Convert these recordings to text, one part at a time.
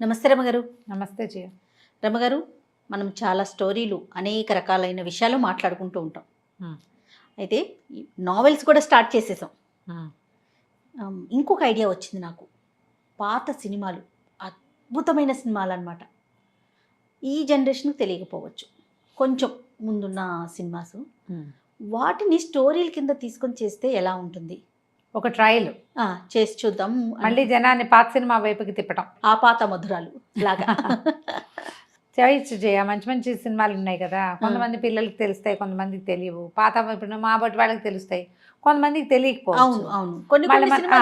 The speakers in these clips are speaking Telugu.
నమస్తే రమగారు. నమస్తే జయ. రమగారు మనం చాలా స్టోరీలు అనేక రకాలైన విషయాలు మాట్లాడుకుంటూ ఉంటాం. అయితే నావెల్స్ కూడా స్టార్ట్ చేసేసాం. ఇంకొక ఐడియా వచ్చింది నాకు. పాత సినిమాలు అద్భుతమైన సినిమాలు అనమాట ఈ జనరేషన్కి తెలియకపోవచ్చు. కొంచెం ముందున్న సినిమాస్. వాటిని స్టోరీల కింద తీసుకొని చేస్తే ఎలా ఉంటుంది? ఒక ట్రయల్ చేసి చూద్దాం మళ్ళీ జనాన్ని పాత సినిమా వైపుకి తిప్పటం. ఆ పాత మధురాలు లాగా చేయొచ్చు జయ మంచి మంచి సినిమాలు ఉన్నాయి కదా. కొంతమంది పిల్లలకి తెలుస్తాయి కొంతమందికి తెలియవు. పాత ఇప్పుడు మా బట్టి వాళ్ళకి తెలుస్తాయి. కొంతమందికి అవును తెలియకపోవచ్చు. అవును కొన్ని.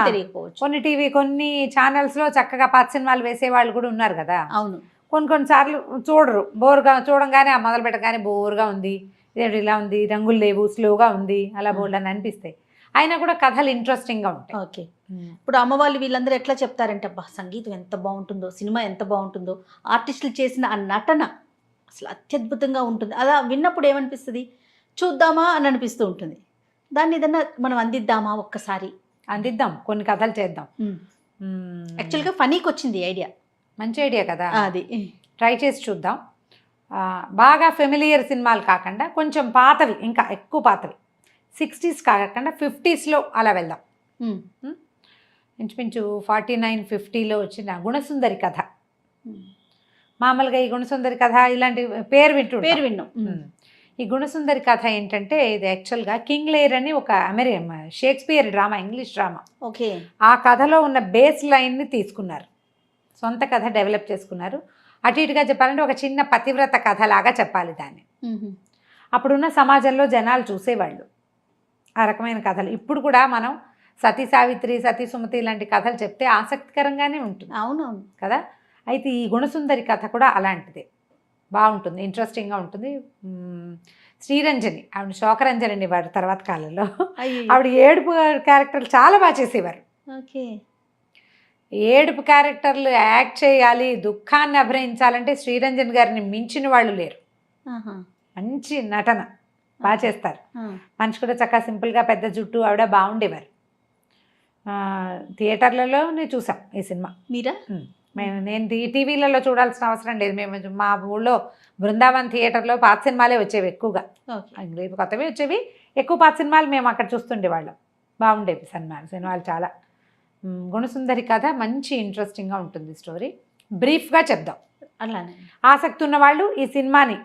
తెలియకపోవచ్చు. కొన్ని టీవీ కొన్ని ఛానల్స్లో చక్కగా పాత సినిమాలు వేసే వాళ్ళు కూడా ఉన్నారు కదా. అవును. కొన్ని కొన్ని సార్లు చూడరు. బోర్గా చూడంగానే మొదలు పెట్టగానే బోర్గా ఉంది. ఇలా ఉంది? రంగులు లేవు స్లోగా ఉంది. అలా బోర్డు అని అనిపిస్తాయి. అయినా కూడా కథలు ఇంట్రెస్టింగ్గా ఉంటాయి. ఓకే. ఇప్పుడు అమ్మ వాళ్ళు వీళ్ళందరూ ఎట్లా చెప్తారంటే అబ్బా సంగీతం ఎంత బాగుంటుందో సినిమా ఎంత బాగుంటుందో ఆర్టిస్టులు చేసిన ఆ నటన అసలు అత్యద్భుతంగా ఉంటుంది. అలా విన్నప్పుడు ఏమనిపిస్తుంది? చూద్దామా అని అనిపిస్తూ ఉంటుంది. దాన్ని ఏదన్నా మనం అందిద్దామా ఒక్కసారి? అందిద్దాం. కొన్ని కథలు చేద్దాం. యాక్చువల్గా ఫనీకి వచ్చింది ఐడియా. మంచి ఐడియా కదా. అది. ట్రై చేసి చూద్దాం. బాగా ఫెమిలియర్ సినిమాలు కాకుండా కొంచెం పాతవి ఇంకా ఎక్కువ పాతవి. సిక్స్టీస్ కాకుండా ఫిఫ్టీస్లో అలా వెళ్దాం. ఇంచుమించు ఫార్టీ నైన్ ఫిఫ్టీలో వచ్చిన గుణసుందరి కథ. మామూలుగా ఈ గుణసుందరి కథ ఇలాంటి పేరు వింటూ పేరు విన్నాం. ఈ గుణసుందరి కథ ఏంటంటే ఇది యాక్చువల్గా కింగ్ లేయర్ అని ఒక అమెరి Shakespeare drama English drama. Okay. ఆ కథలో ఉన్న బేస్ లైన్ని తీసుకున్నారు. సొంత కథ డెవలప్ చేసుకున్నారు. అటు ఇటుగా చెప్పాలంటే ఒక చిన్న పతివ్రత కథలాగా చెప్పాలి దాన్ని. అప్పుడున్న సమాజంలో జనాలు చూసేవాళ్ళు. ఆ రకమైన కథలు. ఇప్పుడు కూడా మనం సతీ సావిత్రి సతీ సుమతి లాంటి కథలు చెప్తే ఆసక్తికరంగానే ఉంటుంది. అవునవును. కదా? అయితే ఈ గుణసుందరి కథ కూడా అలాంటిదే. బాగుంటుంది ఇంట్రెస్టింగ్గా ఉంటుంది. శ్రీరంజని ఆవిడ శోకరంజని అనేవారు తర్వాత కాలంలో. ఆవిడ ఏడుపు క్యారెక్టర్లు చాలా బాగా చేసేవారు. ఓకే. ఏడుపు క్యారెక్టర్లు యాక్ట్ చేయాలి దుఃఖాన్ని అభినయించాలంటే శ్రీరంజన్ గారిని మించిన వాళ్ళు లేరు. మంచి నటన. బాగా చేస్తారు. మనిషి కూడా చక్కగా సింపుల్గా పెద్ద జుట్టు ఆవిడ బాగుండేవారు. థియేటర్లలోనే చూసాం ఈ సినిమా. మీరా? మేము నేను టీవీలలో చూడాల్సిన అవసరం లేదు. మేము మా ఊళ్ళో బృందావన్ థియేటర్లో పాత సినిమాలే వచ్చేవి ఎక్కువగా. కొత్తవి వచ్చేవి. ఎక్కువ పాత సినిమాలు మేము అక్కడ చూస్తుండేవాళ్ళం బాగుండేవి సినిమాలు సినిమాలు చాలా. గుణసుందరి కథ మంచి ఇంట్రెస్టింగ్గా ఉంటుంది స్టోరీ. బ్రీఫ్గా చెప్దాం. అలానే. ఆసక్తి ఉన్న వాళ్ళు ఈ సినిమాని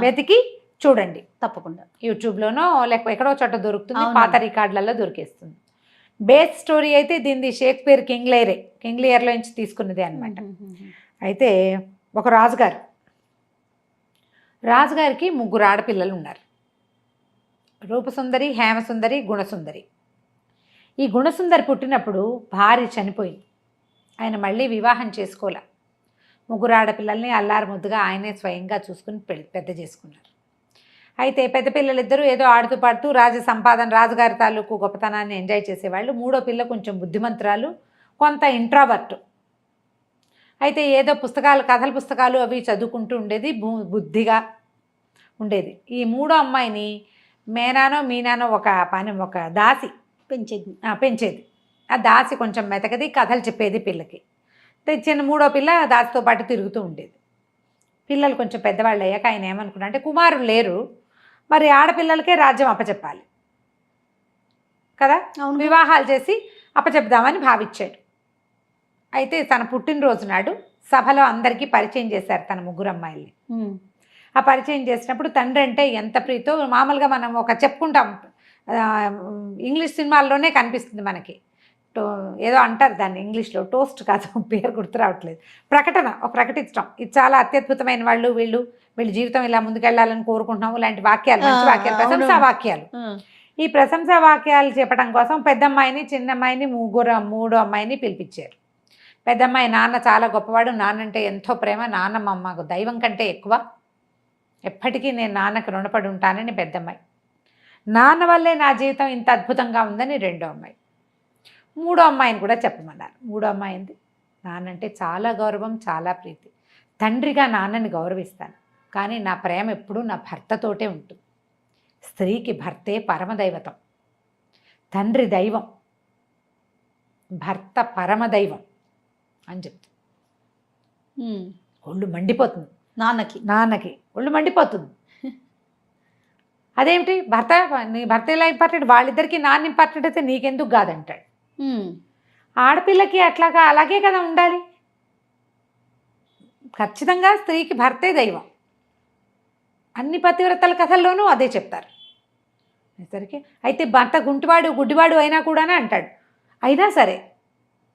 వెతికి చూడండి తప్పకుండా. యూట్యూబ్లోనో లేక ఎక్కడో చోట దొరుకుతుంది. పాత రికార్డులలో దొరికేస్తుంది. బేస్ స్టోరీ అయితే దీనిది షేక్స్పియర్ కింగ్లేయరే కింగ్లేయర్లో నుంచి తీసుకున్నదే అనమాట. అయితే ఒక రాజుగారు రాజుగారికి ముగ్గురు ఆడపిల్లలు ఉన్నారు. రూపసుందరి హేమసుందరి గుణసుందరి. ఈ గుణసుందరి పుట్టినప్పుడు భార్య చనిపోయింది ఆయన మళ్ళీ వివాహం చేసుకోలే. ముగ్గురు ఆడపిల్లల్ని అల్లారు ముద్దుగా ఆయనే స్వయంగా చూసుకుని పెద్ద చేసుకున్నారు. అయితే పెద్ద పిల్లలిద్దరూ ఏదో ఆడుతూ పాడుతూ రాజ సంపాదన రాజుగారి తాలూకు గొప్పతనాన్ని ఎంజాయ్ చేసేవాళ్ళు. మూడో పిల్ల కొంచెం బుద్ధిమంతురాలు కొంత ఇంట్రావర్ట్ అయితే ఏదో పుస్తకాలు కథల పుస్తకాలు అవి చదువుకుంటూ ఉండేది బు- బుద్ధిగా ఉండేది. ఈ మూడో అమ్మాయిని మేనానో మీనానో ఒక పని ఒక దాసి పెంచేది. పెంచేది. ఆ దాసి కొంచెం మెతకది కథలు చెప్పేది పిల్లకి. తెచ్చిన మూడో పిల్ల దాసితో పాటు తిరుగుతూ ఉండేది. పిల్లలు కొంచెం పెద్దవాళ్ళు అయ్యాక ఆయన ఏమనుకున్నా అంటే కుమారులు లేరు మరి ఆడపిల్లలకే రాజ్యం అప్పచెప్పాలి. కదా? అవును. వివాహాలు చేసి అప్పచెప్దామని భావించాడు. అయితే తన పుట్టినరోజు నాడు సభలో అందరికీ పరిచయం చేశారు తన ముగ్గురు అమ్మాయిల్ని. ఆ పరిచయం చేసినప్పుడు తండ్రి అంటే ఎంత ప్రీతో మామూలుగా మనం ఒక చెప్పుకుంటాం. ఇంగ్లీష్ సినిమాల్లోనే కనిపిస్తుంది మనకి. టో ఏదో అంటారు దాన్ని ఇంగ్లీష్లో టోస్ట్ కాదు పేరు గుర్తు రావట్లేదు. ప్రకటన ఒక ప్రకటించడం ఇది చాలా అత్యద్భుతమైన వాళ్ళు వీళ్ళు వీళ్ళ జీవితం ఇలా ముందుకెళ్ళాలని కోరుకుంటున్నాము. ఇలాంటి వాక్యాలు మంచి వాక్యాలు. ప్రశంసా వాక్యాలు. ఈ ప్రశంసా వాక్యాలు చెప్పడం కోసం పెద్దమ్మాయిని చిన్నమ్మాయిని ముగ్గురు మూడో అమ్మాయిని పిలిపించారు. పెద్దమ్మాయి నాన్న చాలా గొప్పవాడు. నాన్నంటే ఎంతో ప్రేమ. నాన్న అమ్మకు దైవం కంటే ఎక్కువ. ఎప్పటికీ నేను నాన్నకు రుణపడి ఉంటానని పెద్దమ్మాయి. నాన్న వల్లే నా జీవితం ఇంత అద్భుతంగా ఉందని రెండో అమ్మాయి. మూడో అమ్మాయిని కూడా చెప్పమన్నారు. మూడో అమ్మాయింది నాన్నంటే చాలా గౌరవం చాలా ప్రీతి. తండ్రిగా నాన్నని గౌరవిస్తాను. కానీ నా ప్రేమ ఎప్పుడూ నా భర్తతోటే ఉంటుంది. స్త్రీకి భర్తే పరమదైవతం. తండ్రి దైవం. భర్త పరమదైవం అని చెప్తుంది. ఒళ్ళు మండిపోతుంది. నాన్నకి. నాన్నకి. ఒళ్ళు మండిపోతుంది. అదేమిటి? భర్త నీ భర్త ఎలా ఇంపార్టెంట్? వాళ్ళిద్దరికి నాన్న ఇంపార్టెంట్ అయితే నీకెందుకు కాదంటాడు. ఆడపిల్లకి అట్లాగా అలాగే కదా ఉండాలి. ఖచ్చితంగా స్త్రీకి భర్తే దైవం. అన్ని పతివ్రతల కథల్లోనూ అదే చెప్తారు. సరికి? అయితే భర్త గుంటివాడు గుడ్డివాడు అయినా కూడానే అంటాడు. అయినా సరే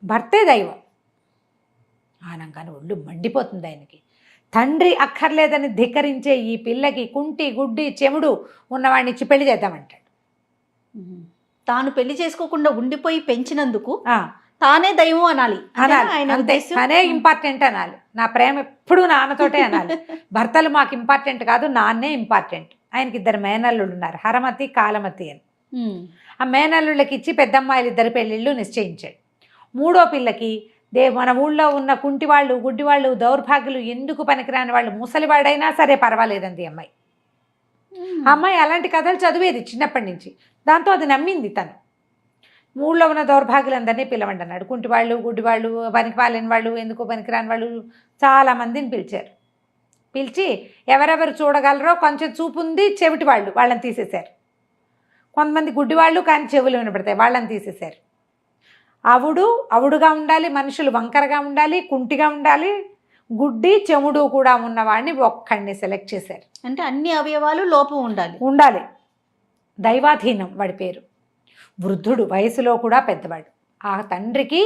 భర్తే దైవం. ఆనంగానే ఒళ్ళు మండిపోతుంది ఆయనకి. తండ్రి అక్కర్లేదని ధిక్కరించే ఈ పిల్లకి కుంటి గుడ్డి చెముడు ఉన్నవాడిని ఇచ్చి పెళ్ళి చేద్దామంటాడు. తాను పెళ్ళి చేసుకోకుండా ఉండిపోయి పెంచినందుకు తానే దైవం అనాలి. అనాలి. ఆయన ఇంపార్టెంట్ అనాలి. నా ప్రేమ ఎప్పుడు నాన్నతోటే అనాలి. భర్తలు మాకు ఇంపార్టెంట్ కాదు నాన్నే ఇంపార్టెంట్ ఆయనకి ఇద్దరు మేనల్లుడు ఉన్నారు. హరమతి కాలమతి అని. ఆ మేనల్లుళ్ళకి ఇచ్చి పెద్దమ్మాయిలు ఇద్దరు పెళ్ళిళ్ళు నిశ్చయించాడు. మూడో పిల్లకి దే మన ఊళ్ళో ఉన్న కుంటివాళ్ళు గుడ్డివాళ్ళు దౌర్భాగ్యులు ఎందుకు పనికిరాని వాళ్ళు ముసలివాడైనా సరే పర్వాలేదండి అమ్మాయి. అమ్మాయి అలాంటి కథలు చదివేది చిన్నప్పటి నుంచి. దాంతో అది నమ్మింది తను. ఊళ్ళో ఉన్న దౌర్భాగ్యులందరినీ పిలవండి అన్నాడు. కుంటివాళ్ళు గుడ్డివాళ్ళు పనికి పాలేని వాళ్ళు ఎందుకు పనికిరాని వాళ్ళు చాలామందిని పిలిచారు. పిలిచి ఎవరెవరు చూడగలరో కొంచెం చూపు ఉంది చెవిటి వాళ్ళు వాళ్ళని తీసేశారు. కొంతమంది గుడ్డివాళ్ళు కానీ చెవులు వినపడతాయి వాళ్ళని తీసేశారు. అవుడు అవుడుగా ఉండాలి మనుషులు వంకరగా ఉండాలి కుంటిగా ఉండాలి గుడ్డి చెముడు కూడా ఉన్నవాడిని ఒక్కడిని సెలెక్ట్ చేశారు. అంటే అన్ని అవయవాలు లోపం ఉండాలి. ఉండాలి. దైవాధీనం వాడి పేరు. వృద్ధుడు వయసులో కూడా పెద్దవాడు ఆ తండ్రికి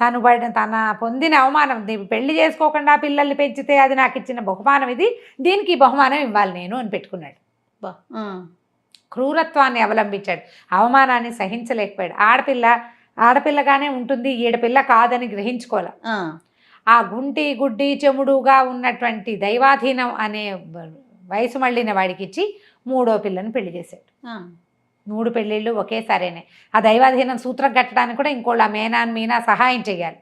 తను పడిన తన పొందిన అవమానం పెళ్ళి చేసుకోకుండా పిల్లల్ని పెంచితే అది నాకు ఇచ్చిన బహుమానం ఇది దీనికి బహుమానం ఇవ్వాలి నేను అని పెట్టుకున్నాడు బా. క్రూరత్వాన్ని అవలంబించాడు అవమానాన్ని సహించలేకపోయాడు ఆడపిల్ల ఆడపిల్లగానే ఉంటుంది ఈడపిల్ల కాదని గ్రహించుకోవాలి ఆ. గుంటి గుడ్డి చెముడుగా ఉన్నటువంటి దైవాధీనం అనే వయసు మళ్ళిన వాడికి ఇచ్చి మూడో పిల్లని పెళ్ళి చేశాడు. మూడు పెళ్ళిళ్ళు ఒకేసారేనే. ఆ దైవాధీనం సూత్రం కట్టడానికి కూడా ఇంకోళ్ళ మేనా మీనా సహాయం చేయాలి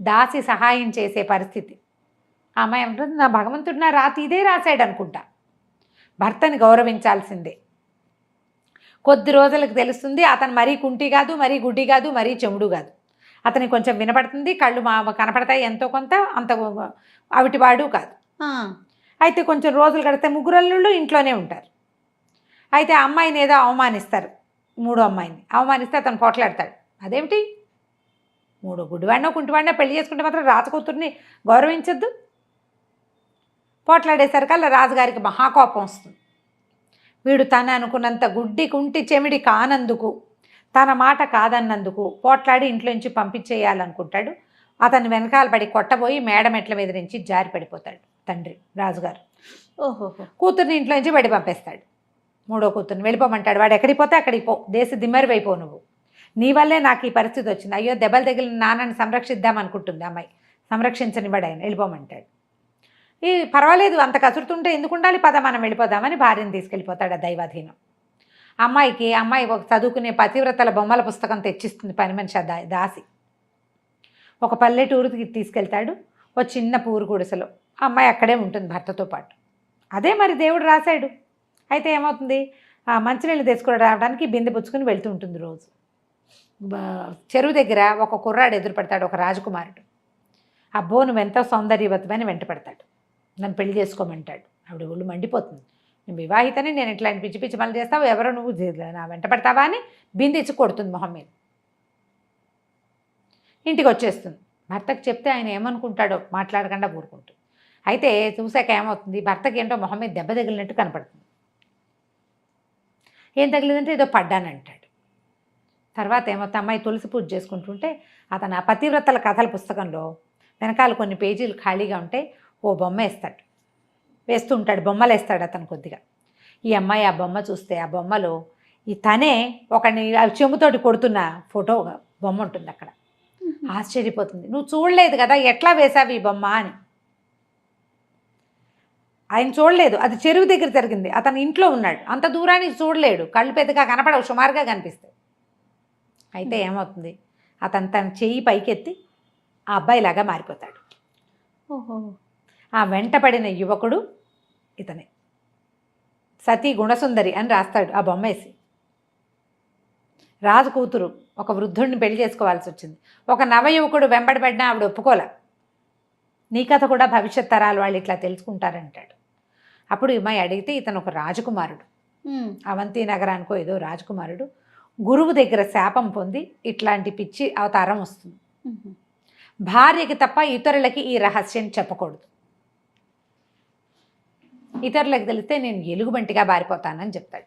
దాసి సహాయం చేసే పరిస్థితి. ఆ అమ్మాయి ఏమంటుంది నా భగవంతుడు నా రాతి ఇదే రాశాడు అనుకుంటా భర్తని గౌరవించాల్సిందే. కొద్ది రోజులకు తెలుస్తుంది అతను మరీ కుంటి కాదు మరీ గుడ్డి కాదు మరీ చెముడు కాదు. అతనికి కొంచెం వినపడుతుంది కళ్ళు మా కనపడతాయి ఎంతో కొంత అంత అవిటివాడు కాదు. అయితే కొంచెం రోజులు గడితే ముగ్గురు అల్లుళ్ళు ఇంట్లోనే ఉంటారు. అయితే ఆ అమ్మాయిని ఏదో అవమానిస్తారు. మూడో అమ్మాయిని. అవమానిస్తే అతను పోట్లాడతాడు అదేమిటి? మూడో గుడివాడినో కుంటివాడినో పెళ్ళి చేసుకుంటే మాత్రం రాజకూతుర్ని గౌరవించొద్దు. పోట్లాడేసరికల్లా రాజుగారికి మహాకోపం వస్తుంది. వీడు తను అనుకున్నంత గుడ్డి కుంటి చెమిడి కానందుకు తన మాట కాదన్నందుకు పోట్లాడి ఇంట్లోంచి పంపించేయాలనుకుంటాడు. అతను వెనకాల పడి కొట్టబోయి మేడ మెట్ల మీద నుంచి జారి పడిపోతాడు తండ్రి రాజుగారు. ఓహోహో. కూతుర్ని ఇంట్లో నుంచి బయట పంపేస్తాడు మూడో కూతుర్ని వెళ్ళిపోమంటాడు. వాడు ఎక్కడికి పోతే అక్కడికి పో. దేశ దిమ్మరివైపో నువ్వు. నీ వల్లే నాకు ఈ పరిస్థితి వచ్చింది. అయ్యో దెబ్బలు తగిలిన నాన్నని సంరక్షిద్దాం అనుకుంటుంది అమ్మాయి. సంరక్షించనివాడు ఆయన. వెళ్ళిపోమంటాడు. ఈ పర్వాలేదు అంత కసురుతుంటే ఎందుకు ఉండాలి? పద మనం వెళ్ళిపోదామని భార్యను తీసుకెళ్ళిపోతాడు ఆ దైవాధీనం. అమ్మాయికి అమ్మాయి ఒక చదువుకునే పతివ్రతల బొమ్మల పుస్తకం తెచ్చిస్తుంది పని మనిషి ఆ దా- దాసి. ఒక పల్లెటూరుకి తీసుకెళ్తాడు. ఓ చిన్న పూరు గుడిసెలో. అమ్మాయి అక్కడే ఉంటుంది భర్తతో పాటు. అదే మరి దేవుడు రాశాడు. అయితే ఏమవుతుంది? ఆ మంచినీళ్ళు తెచ్చుకుని రావడానికి బిందె పుచ్చుకుని వెళ్తూ ఉంటుంది రోజు. చెరువు దగ్గర ఒక కుర్రాడు ఎదురు పెడతాడు ఒక రాజకుమారుడు. అబ్బో నువ్వెంత ఎంతో సౌందర్యవతమని వెంట పెడతాడు. నన్ను పెళ్ళి చేసుకోమంటాడు. ఆవిడ ఒళ్ళు మండిపోతుంది. నువ్వు వివాహితని నేను ఇట్లాంటి పిచ్చి పిచ్చి పనులు చేస్తావు ఎవరో నువ్వు నా వెంట పడతావా అని బిందెచ్చి కొడుతుంది మొహం మీద. ఇంటికి వచ్చేస్తుంది. భర్తకు చెప్తే ఆయన ఏమనుకుంటాడో మాట్లాడకుండా ఊరుకుంటుంది. అయితే చూశాక ఏమవుతుంది? భర్తకి ఏంటో మొహం మీద దెబ్బ తగిలినట్టు కనపడుతుంది. ఏం తగిలిందంటే ఏదో పడ్డానంటాడు. తర్వాత ఏమవుతుంది అమ్మాయి తులసి పూజ చేసుకుంటుంటే అతను ఆ పతివ్రతల కథల పుస్తకంలో వెనకాల కొన్ని పేజీలు ఖాళీగా ఉంటే ఓ బొమ్మ వేస్తాడు. వేస్తూ ఉంటాడు బొమ్మలు వేస్తాడు అతను కొద్దిగా. ఈ అమ్మాయి ఆ బొమ్మ చూస్తే ఆ బొమ్మలో ఈ తనే ఒకని చెంబుతోటి కొడుతున్న ఫోటో బొమ్మ ఉంటుంది అక్కడ. ఆశ్చర్యపోతుంది. నువ్వు చూడలేదు కదా ఎట్లా వేసావు ఈ బొమ్మ? అని. ఆయన చూడలేదు. అది చెరువు దగ్గర జరిగింది. అతను ఇంట్లో ఉన్నాడు. అంత దూరానికి చూడలేడు. కళ్ళు పెద్దగా కనపడవు. సుమారుగా కనిపిస్తాయి. అయితే ఏమవుతుంది? అతను తన చెయ్యి పైకెత్తి ఆ అబ్బాయిలాగా మారిపోతాడు. ఓహో. ఆ వెంటపడిన యువకుడు ఇతనే. సతీ గుణసుందరి అని రాస్తాడు ఆ బొమ్మ వేసి రాజు కూతురు ఒక వృద్ధుడిని పెళ్ళి చేసుకోవాల్సి వచ్చింది. ఒక నవయువకుడు వెంబడిపడినా ఆవిడ ఒప్పుకోలే. నీ కథ కూడా భవిష్యత్ తరాల వాళ్ళు ఇట్లా తెలుసుకుంటారంటాడు. అప్పుడు ఈ అమ్మాయి అడిగితే ఇతను ఒక రాజకుమారుడు. అవంతి నగరానికో ఏదో రాజకుమారుడు. గురువు దగ్గర శాపం పొంది ఇట్లాంటి పిచ్చి అవతారం వస్తుంది. భార్యకి తప్ప ఇతరులకి ఈ రహస్యం చెప్పకూడదు. ఇతరులకు తెలిస్తే నేను ఎలుగుబంటిగా బారిపోతానని చెప్తాడు.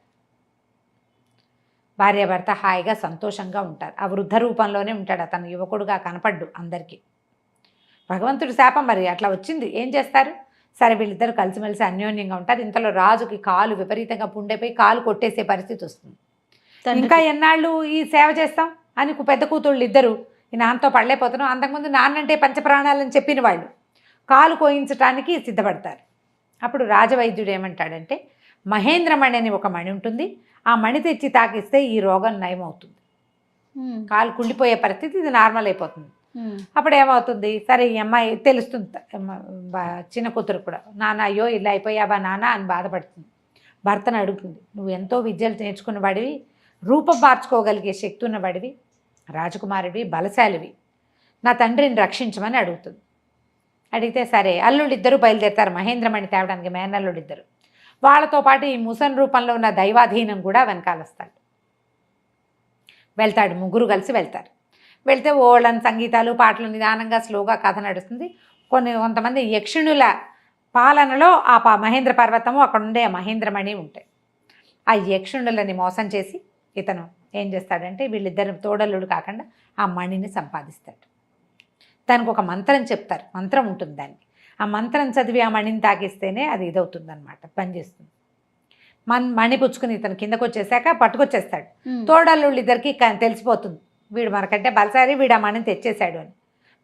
భార్యాభర్త హాయిగా సంతోషంగా ఉంటారు. ఆ వృద్ధ రూపంలోనే ఉంటాడు. అతను యువకుడుగా కనపడ్డు అందరికీ. భగవంతుడి శాపం మరి అట్లా వచ్చింది. ఏం చేస్తారు? సరే వీళ్ళిద్దరు కలిసిమెలిసి అన్యోన్యంగా ఉంటారు. ఇంతలో రాజుకి కాలు విపరీతంగా పుండైపోయి కాలు కొట్టేసే పరిస్థితి వస్తుంది. ఇంకా ఎన్నాళ్ళు ఈ సేవ చేస్తాం అని పెద్ద కూతుళ్ళు ఇద్దరు ఈ నాన్నతో పడలేకపోతున్నాం. అంతకుముందు నాన్నంటే పంచప్రాణాలని చెప్పిన వాళ్ళు కాలు కోయించటానికి సిద్ధపడతారు. అప్పుడు రాజవైద్యుడు ఏమంటాడంటే మహేంద్రమణి అని ఒక మణి ఉంటుంది. ఆ మణి తెచ్చి తాకిస్తే ఈ రోగం నయమవుతుంది. కాలు కుండిపోయే పరిస్థితి ఇది నార్మల్ అయిపోతుంది. అప్పుడు ఏమవుతుంది? సరే ఈ అమ్మాయి తెలుస్తుంది. చిన్న కూతురు కూడా. నాన్న అయ్యో ఇలా అయిపోయావా నాన్న? అని బాధపడుతుంది. భర్తను అడుగుతుంది. నువ్వు ఎంతో విద్యలు నేర్చుకున్న వాడివి రూపం మార్చుకోగలిగే శక్తి ఉన్న వాడివి రాజకుమారుడివి బలశాలివి. నా తండ్రిని రక్షించమని అడుగుతుంది. అడిగితే సరే అల్లుడు ఇద్దరు బయలుదేరుతారు. మహేంద్రమణి తేవడానికి మేనల్లుడు ఇద్దరు వాళ్ళతో పాటు ఈ ముసన్ రూపంలో ఉన్న దైవాధీనం కూడా వెనకాలొస్తాడు. వెళ్తాడు. ముగ్గురు కలిసి వెళ్తారు. వెళ్తే ఓళ్ళని సంగీతాలు పాటలు నిదానంగా స్లోగా కథ నడుస్తుంది. కొన్ని కొంతమంది యక్షిణుల పాలనలో ఆ ప మహేంద్ర పర్వతము అక్కడ ఉండే ఆ మహేంద్రమణి ఉంటాయి ఆ యక్షిణులని మోసం చేసి ఇతను ఏం చేస్తాడంటే వీళ్ళిద్దరు తోడల్లుడు కాకుండా ఆ మణిని సంపాదిస్తాడు. దానికి ఒక మంత్రం చెప్తారు. మంత్రం ఉంటుంది దానికి. ఆ మంత్రం చదివి ఆ మణిని తాకిస్తేనే అది ఇదవుతుంది అనమాట పనిచేస్తుంది మన్ మణి పుచ్చుకుని ఇతను కిందకు వచ్చేసాక పట్టుకొచ్చేస్తాడు తోడల్లుళ్ళు ఇద్దరికి తెలిసిపోతుంది. వీడు మనకంటే బలసారి వీడు ఆ మణిని తెచ్చేశాడు అని.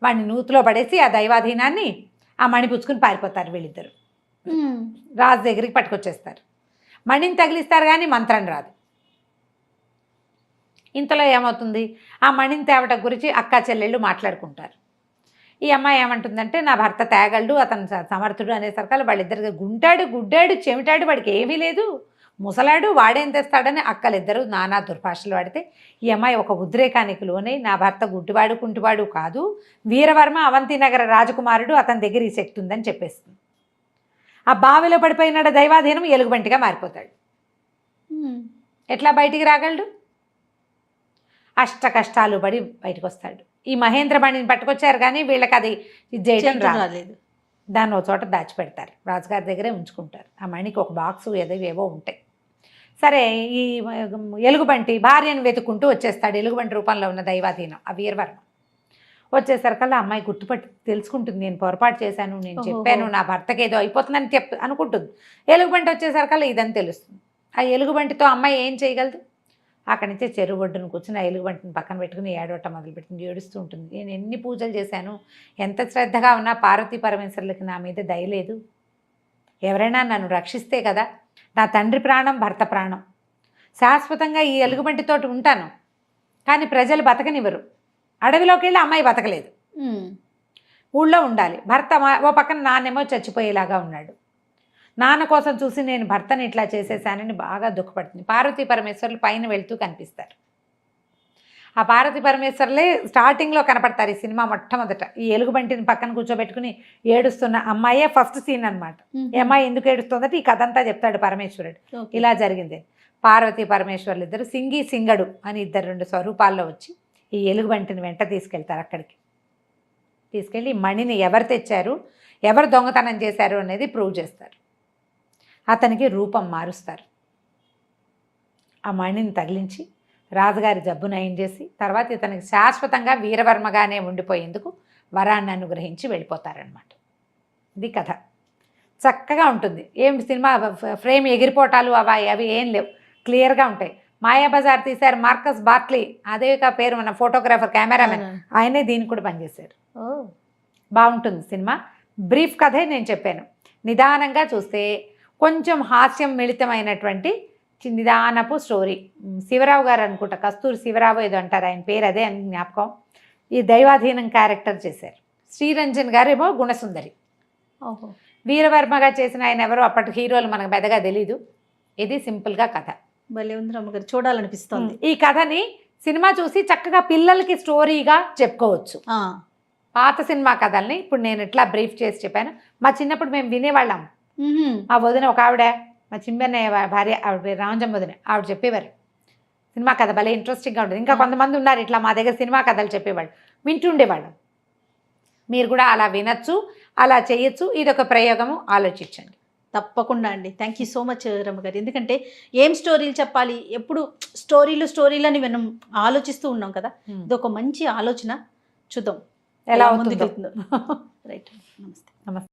వాడిని నూతిలో పడేసి ఆ దైవాధీనాన్ని ఆ మణి పుచ్చుకుని పారిపోతారు వీళ్ళిద్దరు. రాజు దగ్గరికి పట్టుకొచ్చేస్తారు. మణిని తగిలిస్తారు కానీ మంత్రం రాదు. ఇంతలో ఏమవుతుంది? ఆ మణిని తేవట గురించి అక్క చెల్లెళ్ళు మాట్లాడుకుంటారు. ఈ అమ్మాయి ఏమంటుందంటే నా భర్త తేగలడు అతను సమర్థుడు అనేసరికి వాళ్ళిద్దరికి గుంటాడు గుడ్డాడు చెమిటాడు వాడికి ఏమీ లేదు. ముసలాడు వాడేం తెస్తాడని అక్కలిద్దరూ నానా దుర్భాషలు వాడితే ఈ అమ్మాయి ఒక ఉద్రేకానికి లోనై నా భర్త గుడ్డివాడు కుంటివాడు కాదు వీరవర్మ అవంతి నగర రాజకుమారుడు అతని దగ్గర ఈ శక్తి ఉందని చెప్పేస్తుంది. ఆ బావిలో పడిపోయినాడు దైవాధీనం ఎలుగుబంటిగా మారిపోతాడు. ఎట్లా బయటికి రాగలడు? అష్ట కష్టాలు పడి బయటకు వస్తాడు ఈ మహేంద్రమణిని పట్టుకొచ్చారు కానీ వీళ్ళకి అది ఇది చేయడం రాలేదు. దాన్ని ఒక చోట దాచిపెడతారు. రాజుగారి దగ్గరే ఉంచుకుంటారు. ఆ మణికి ఒక బాక్సు ఏదో ఏవో ఉంటాయి. సరే ఈ ఎలుగుబంటి భార్యను వెతుక్కుంటూ వచ్చేస్తాడు. ఎలుగుబంటి రూపంలో ఉన్న దైవాధీనం ఆ వీరవర్మ వచ్చేసరికల్లా అమ్మాయి గుర్తుపట్టి తెలుసుకుంటుంది నేను పొరపాటు చేశాను నేను. చెప్పాను నా భర్తకి ఏదో అయిపోతుందని చెప్ అనుకుంటుంది. ఎలుగుబంటి వచ్చేసరికల్లా ఇదని తెలుస్తుంది. ఆ ఎలుగుబంటితో అమ్మాయి ఏం చేయగలదు? అక్కడి నుంచి చెరువు ఒడ్డును కూర్చుని ఆ ఎలుగుబంటిని పక్కన పెట్టుకుని ఏడవటం మొదలుపెట్టింది. ఏడుస్తూ ఉంటుంది. నేను ఎన్ని పూజలు చేశాను? ఎంత శ్రద్ధగా ఉన్నా పార్వతీ పరమేశ్వరులకి నా మీద దయలేదు ఎవరైనా నన్ను రక్షిస్తే కదా నా తండ్రి ప్రాణం భర్త ప్రాణం. శాశ్వతంగా ఈ ఎలుగుబంటితోటి ఉంటాను. కానీ ప్రజలు బతకనివ్వరు. అడవిలోకి వెళ్ళి అమ్మాయి బతకలేదు. ఊళ్ళో ఉండాలి. భర్త ఓ పక్కన నాన్నేమో చచ్చిపోయేలాగా ఉన్నాడు. నాన్న కోసం చూసి నేను భర్తని ఇట్లా చేసేసానని బాగా దుఃఖపడుతుంది. పార్వతీ పరమేశ్వర్లు పైన వెళ్తూ కనిపిస్తారు. ఆ పార్వతీ పరమేశ్వర్లే స్టార్టింగ్లో కనపడతారు ఈ సినిమా మొట్టమొదట. ఈ ఎలుగుబంటిని పక్కన కూర్చోబెట్టుకుని ఏడుస్తున్న అమ్మాయే ఫస్ట్ సీన్ అనమాట ఈ అమ్మాయి ఎందుకు ఏడుస్తుందంటే ఈ కథ అంతా చెప్తాడు పరమేశ్వరుడు. ఇలా జరిగింది. పార్వతీ పరమేశ్వర్లు ఇద్దరు సింగి సింగడు అని ఇద్దరు రెండు స్వరూపాల్లో వచ్చి ఈ ఎలుగుబంటిని వెంట తీసుకెళ్తారు అక్కడికి. తీసుకెళ్ళి ఈ మణిని ఎవరు తెచ్చారు ఎవరు దొంగతనం చేశారు అనేది ప్రూవ్ చేస్తారు. అతనికి రూపం మారుస్తారు. ఆ మణిని తగిలించి రాజుగారి జబ్బు నయం చేసి తర్వాత ఇతనికి శాశ్వతంగా వీరవర్మగానే ఉండిపోయేందుకు వరాన్ని అనుగ్రహించి వెళ్ళిపోతారనమాట ఇది కథ. చక్కగా ఉంటుంది. ఏం సినిమా ఫ్రేమ్ ఎగిరిపోటాలు అవి అవి ఏం లేవు. క్లియర్గా ఉంటాయి. మాయాబజార్ తీశారు మార్కస్ బార్క్లీ. అదే పేరు మన ఫోటోగ్రాఫర్ కెమెరామెన్? ఆయనే దీనికి కూడా పనిచేశారు. ఓ. బాగుంటుంది సినిమా. బ్రీఫ్ కథే నేను చెప్పాను. నిదానంగా చూస్తే కొంచెం హాస్యం మిళితమైనటువంటి నిదానపు స్టోరీ. శివరావు గారు అనుకుంటా కస్తూరి శివరావు ఏదో అంటారు ఆయన పేరు అదే అని జ్ఞాపకం. ఈ దైవాధీనం క్యారెక్టర్ చేశారు. శ్రీరంజన్ గారు ఏమో గుణసుందరి. ఓహో. వీరవర్మగా చేసిన ఆయన ఎవరో అప్పటి హీరోలు మనకు పెద్దగా తెలీదు. ఇది సింపుల్గా కథ. భలే ఉంది రమ్మగారు చూడాలనిపిస్తోంది. ఈ కథని సినిమా చూసి చక్కగా పిల్లలకి స్టోరీగా చెప్పుకోవచ్చు. పాత సినిమా కథల్ని ఇప్పుడు నేను ఎట్లా బ్రీఫ్ చేసి చెప్పాను. మా చిన్నప్పుడు మేము వినేవాళ్ళం. మా వదిన ఒక ఆవిడ మా చిన్ననే భార్య ఆవిడ వదిన ఆవిడ చెప్పేవారు. సినిమా కథ భలే ఇంట్రెస్టింగ్గా ఉంటుంది ఇంకా కొంతమంది ఉన్నారు ఇట్లా మా దగ్గర సినిమా కథలు చెప్పేవాళ్ళు. వింటుండేవాళ్ళు. మీరు కూడా అలా వినొచ్చు అలా చేయొచ్చు. ఇది ఒక ప్రయోగము. ఆలోచించండి. తప్పకుండా అండి. థ్యాంక్ యూ సో మచ్ రమ్మ గారు. ఎందుకంటే ఏం స్టోరీలు చెప్పాలి? ఎప్పుడు స్టోరీలు స్టోరీలు అని మనం ఆలోచిస్తూ ఉన్నాం కదా. ఇది ఒక మంచి ఆలోచన. చూద్దాం. ఎలా ముందుకు అవుతుందో. వెళ్తుందో రైట్ నమస్తే. నమస్తే.